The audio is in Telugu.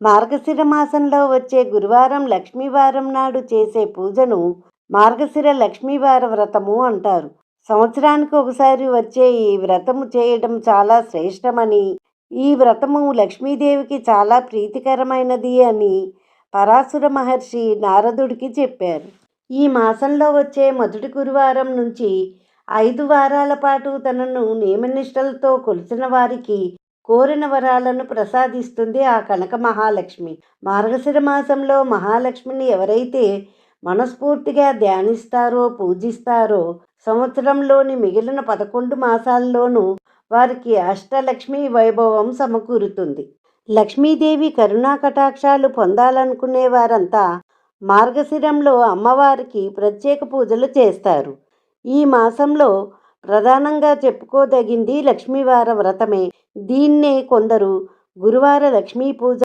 మార్గశిర మాసంలో వచ్చే గురువారం లక్ష్మీవారం నాడు చేసే పూజను మార్గశిర లక్ష్మీవార వ్రతము అంటారు. సంవత్సరానికి ఒకసారి వచ్చే ఈ వ్రతము చేయడం చాలా శ్రేష్టమని ఈ వ్రతము లక్ష్మీదేవికి చాలా ప్రీతికరమైనది అని పరాశుర మహర్షి నారదుడికి చెప్పారు. ఈ మాసంలో వచ్చే మొదటి గురువారం నుంచి ఐదు వారాల పాటు తనను నియమనిష్టలతో కొలిచిన వారికి కోరిన వరాలను ప్రసాదిస్తుంది ఆ కనక మహాలక్ష్మి. మార్గశిర మాసంలో మహాలక్ష్మిని ఎవరైతే మనస్ఫూర్తిగా ధ్యానిస్తారో పూజిస్తారో సంవత్సరంలోని మిగిలిన పదకొండు మాసాల్లోనూ వారికి అష్టలక్ష్మి వైభవం సమకూరుతుంది. లక్ష్మీదేవి కరుణా కటాక్షాలు పొందాలనుకునే వారంతా మార్గశిరంలో అమ్మవారికి ప్రత్యేక పూజలు చేస్తారు. ఈ మాసంలో ప్రధానంగా చెప్పుకోదగింది లక్ష్మీవార వ్రతమే. దీన్నే కొందరు గురువార లక్ష్మీ పూజ